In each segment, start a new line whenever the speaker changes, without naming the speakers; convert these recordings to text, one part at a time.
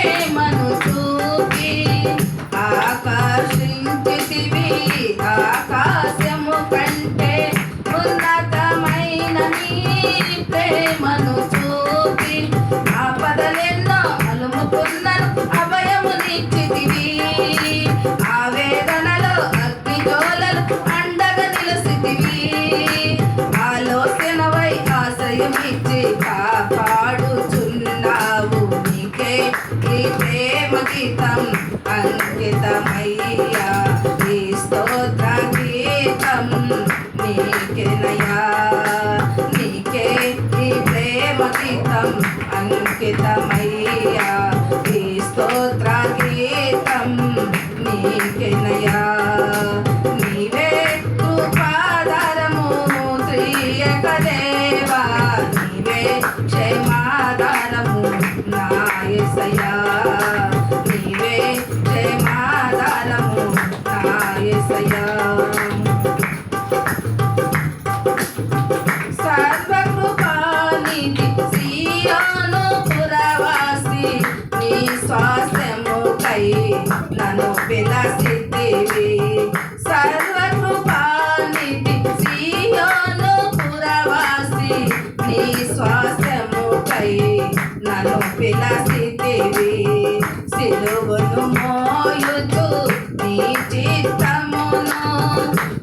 ప్రేమను నీకెనయా నీకే ఈ ప్రేమ గీతం అంకితమయ్యా ఈ స్తోత్ర గీతం నీకెనయా నీవే కృపాధారము త్రియక దేవా నీవే క్షేమాధారము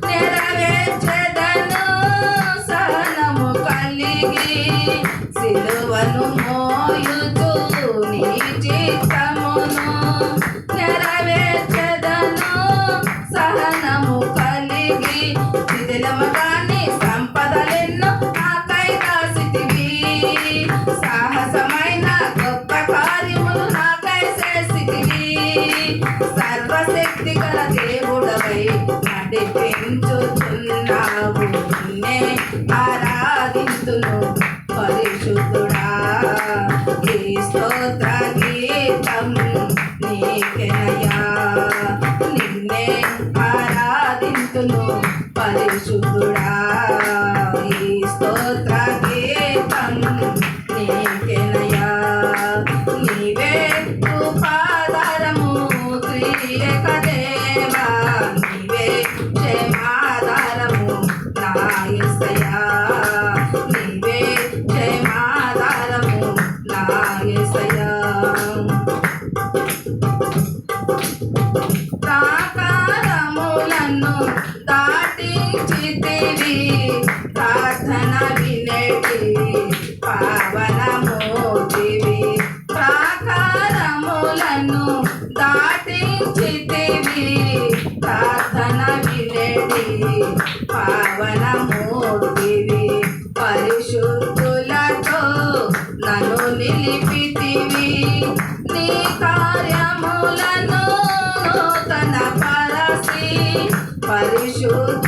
నెరవేర్చెదను సహనము కలిగి సిలువను మోయుచు నీ చిత్తమును. నెరవేర్చెదను సహనము కలిగి శిథిలముగాని సంపదలెన్నో నాకై దాసితివి. సాహసమైన గొప్ప కార్యములు నాకై చేసితివి. సర్వశక్తి గల దేవుడవై నడిపించుచున్నావు నిన్నే ఆరాధింతును పరిశుద్ధుడా. ఈ స్తోత్ర గీతం నీకెనయా నిన్నే ఆరాధింతును పరిశుద్ధుడా. ఈ స్తోత్ర గీతం నీకెనయా నీవే కృపాధారము త్రియక దాటించితివి ప్రార్థన వినేటి పావనమోటివి ప్రాకారములను దాటించితివి ప్రార్థన వినేటి పావనమూర్తివి పరిశుద్ధులతో నన్ను నిలిపితివి నీ కార్యములను తన పరసి పరిశుద్ధులతో